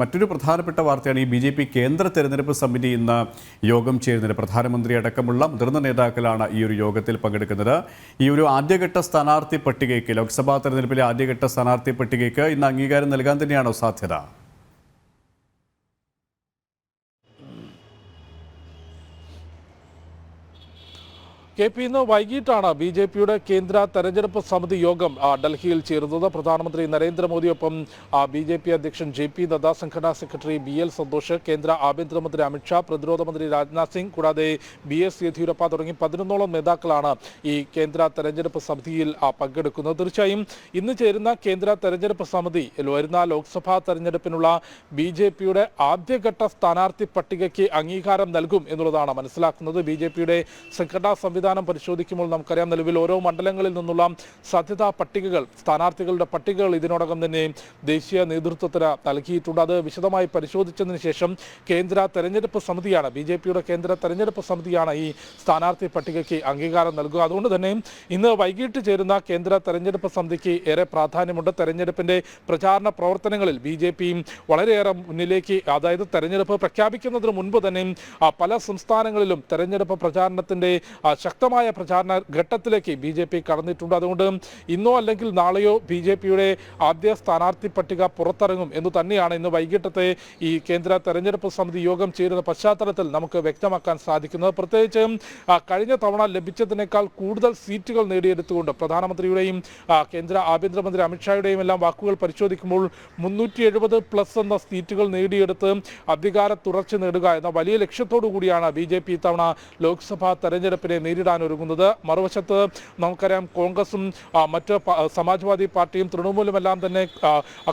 മറ്റൊരു പ്രധാനപ്പെട്ട വാർത്തയാണ് ഈ ബി ജെ പി കേന്ദ്ര തെരഞ്ഞെടുപ്പ് സമിതി ഇന്ന് യോഗം ചേരുന്നത്. പ്രധാനമന്ത്രി അടക്കമുള്ള മുതിർന്ന നേതാക്കളാണ് ഈ ഒരു യോഗത്തിൽ പങ്കെടുക്കുന്നത്. ഈ ഒരു ആദ്യഘട്ട സ്ഥാനാർത്ഥി പട്ടികയ്ക്ക് ലോക്സഭാ തെരഞ്ഞെടുപ്പിലെ ആദ്യഘട്ട സ്ഥാനാർത്ഥി പട്ടികയ്ക്ക് ഇന്ന് അംഗീകാരം നൽകാൻ തന്നെയാണോ സാധ്യത? കെ പി ഇന്ന് വൈകിട്ടാണ് ബി ജെ പിയുടെ കേന്ദ്ര തെരഞ്ഞെടുപ്പ് സമിതി യോഗം ഡൽഹിയിൽ ചേരുന്നത്. പ്രധാനമന്ത്രി നരേന്ദ്രമോദിയൊപ്പം ബി ജെ പി അധ്യക്ഷൻ ജെ പി നദ്ദ സംഘടനാ സെക്രട്ടറി ബി എൽ സന്തോഷ് കേന്ദ്ര ആഭ്യന്തരമന്ത്രി അമിത്ഷാ പ്രതിരോധ മന്ത്രി രാജ്നാഥ് സിംഗ് കൂടാതെ ബി എസ് യെദ്യൂരപ്പ തുടങ്ങി പതിനൊന്നോളം നേതാക്കളാണ് ഈ കേന്ദ്ര തെരഞ്ഞെടുപ്പ് സമിതിയിൽ പങ്കെടുക്കുന്നത്. തീർച്ചയായും ഇന്ന് ചേരുന്ന കേന്ദ്ര തെരഞ്ഞെടുപ്പ് സമിതി വരുന്ന ലോക്സഭാ തെരഞ്ഞെടുപ്പിനുള്ള ബി ജെ പിയുടെ ആദ്യഘട്ട സ്ഥാനാർത്ഥി പട്ടികയ്ക്ക് അംഗീകാരം നൽകും എന്നുള്ളതാണ് മനസ്സിലാക്കുന്നത്. ബി ജെ പിയുടെ സംഘടനാ സംവിധാനം പരിശോധിക്കുമ്പോൾ നമുക്കറിയാം നിലവിൽ ഓരോ മണ്ഡലങ്ങളിൽ നിന്നുള്ള സാധ്യതാ പട്ടികകൾ സ്ഥാനാർത്ഥികളുടെ പട്ടികകൾ ഇതിനോടകം തന്നെ ദേശീയ നേതൃത്വത്തിന് നൽകിയിട്ടുണ്ട്. അത് വിശദമായി പരിശോധിച്ചതിന് ശേഷം കേന്ദ്ര തെരഞ്ഞെടുപ്പ് സമിതിയാണ് ബി കേന്ദ്ര തെരഞ്ഞെടുപ്പ് സമിതിയാണ് ഈ സ്ഥാനാർത്ഥി പട്ടികയ്ക്ക് അംഗീകാരം നൽകുക. അതുകൊണ്ട് തന്നെ ഇന്ന് വൈകിട്ട് ചേരുന്ന കേന്ദ്ര തെരഞ്ഞെടുപ്പ് സമിതിക്ക് ഏറെ പ്രാധാന്യമുണ്ട്. തെരഞ്ഞെടുപ്പിന്റെ പ്രചാരണ പ്രവർത്തനങ്ങളിൽ ബി ജെ പിയും വളരെയേറെ മുന്നിലേക്ക് അതായത് തെരഞ്ഞെടുപ്പ് പ്രഖ്യാപിക്കുന്നതിന് മുൻപ് തന്നെ പല സംസ്ഥാനങ്ങളിലും തെരഞ്ഞെടുപ്പ് പ്രചാരണത്തിന്റെ ആ, ശക്തമായ പ്രചാരണ ഘട്ടത്തിലേക്ക് ബി ജെ പി കടന്നിട്ടുണ്ട്. അതുകൊണ്ട് ഇന്നോ അല്ലെങ്കിൽ നാളെയോ ബി ജെ പിയുടെ ആദ്യ സ്ഥാനാർത്ഥി പട്ടിക പുറത്തിറങ്ങും എന്ന് തന്നെയാണ് ഇന്ന് വൈകിട്ടത്തെ ഈ കേന്ദ്ര തെരഞ്ഞെടുപ്പ് സമിതി യോഗം ചേരുന്ന പശ്ചാത്തലത്തിൽ നമുക്ക് വ്യക്തമാക്കാൻ സാധിക്കുന്നത്. പ്രത്യേകിച്ച് കഴിഞ്ഞ തവണ ലഭിച്ചതിനേക്കാൾ കൂടുതൽ സീറ്റുകൾ നേടിയെടുത്തുകൊണ്ട് പ്രധാനമന്ത്രിയുടെയും കേന്ദ്ര ആഭ്യന്തരമന്ത്രി അമിത്ഷായുടെയും എല്ലാം വാക്കുകൾ പരിശോധിക്കുമ്പോൾ മുന്നൂറ്റി എഴുപത് പ്ലസ് എന്ന സീറ്റുകൾ നേടിയെടുത്ത് അധികാര തുടർച്ച നേടുക എന്ന വലിയ ലക്ഷ്യത്തോടു കൂടിയാണ് ബി ജെ പി ഇത്തവണ ലോക്സഭാ തെരഞ്ഞെടുപ്പിനെ നേരിടാൻ ഒരുങ്ങുന്നത് മറുവശത്ത് നമുക്കറിയാം കോൺഗ്രസും മറ്റ് സമാജ്വാദി പാർട്ടിയും തൃണമൂലുമെല്ലാം തന്നെ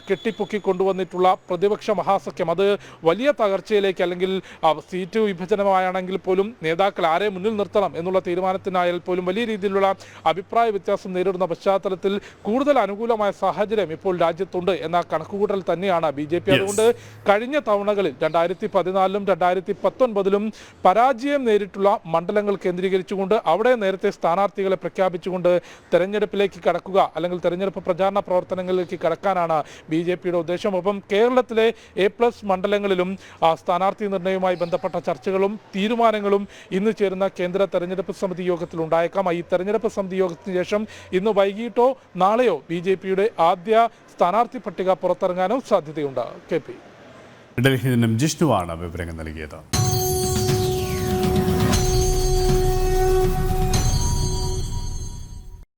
കെട്ടിപ്പൊക്കി കൊണ്ടുവന്നിട്ടുള്ള പ്രതിപക്ഷ മഹാസഖ്യം. അത് വലിയ തകർച്ചയിലേക്ക് അല്ലെങ്കിൽ സീറ്റ് വിഭജനമായാണെങ്കിൽ പോലും നേതാക്കൾ ആരെ മുന്നിൽ നിർത്തണം എന്നുള്ള തീരുമാനത്തിനായാൽ പോലും വലിയ രീതിയിലുള്ള അഭിപ്രായ വ്യത്യാസം നേരിടുന്ന പശ്ചാത്തലത്തിൽ കൂടുതൽ അനുകൂലമായ സാഹചര്യം ഇപ്പോൾ രാജ്യത്തുണ്ട് എന്ന കണക്കുകൂട്ടൽ തന്നെയാണ് ബി ജെ പി. അതുകൊണ്ട് കഴിഞ്ഞ തവണകളിൽ രണ്ടായിരത്തി പതിനാലിലും രണ്ടായിരത്തി പത്തൊൻപതിലും പരാജയം നേരിട്ടുള്ള മണ്ഡലങ്ങൾ കേന്ദ്രീകരിച്ചുകൊണ്ട് അവിടെ നേരത്തെ സ്ഥാനാർത്ഥികളെ പ്രഖ്യാപിച്ചുകൊണ്ട് തെരഞ്ഞെടുപ്പിലേക്ക് കടക്കുക അല്ലെങ്കിൽ തെരഞ്ഞെടുപ്പ് പ്രചാരണ പ്രവർത്തനങ്ങളിലേക്ക് കടക്കാനാണ് ബി ജെ പിയുടെ ഉദ്ദേശം. ഒപ്പം കേരളത്തിലെ എ പ്ലസ് മണ്ഡലങ്ങളിലും സ്ഥാനാർത്ഥി നിർണയവുമായി ബന്ധപ്പെട്ട ചർച്ചകളും തീരുമാനങ്ങളും ഇന്ന് ചേരുന്ന കേന്ദ്ര തെരഞ്ഞെടുപ്പ് സമിതി യോഗത്തിൽ ഉണ്ടായേക്കാം. ഈ തെരഞ്ഞെടുപ്പ് സമിതി യോഗത്തിന് ശേഷം ഇന്ന് വൈകിട്ടോ നാളെയോ ബി ജെ പിയുടെ ആദ്യ സ്ഥാനാർത്ഥി പട്ടിക പുറത്തിറങ്ങാനും സാധ്യതയുണ്ട്. K P. ഡൽഹിയിൽ നിന്നും ജിഷ്ണുവാണ് വിവരങ്ങൾ നൽകിയത്.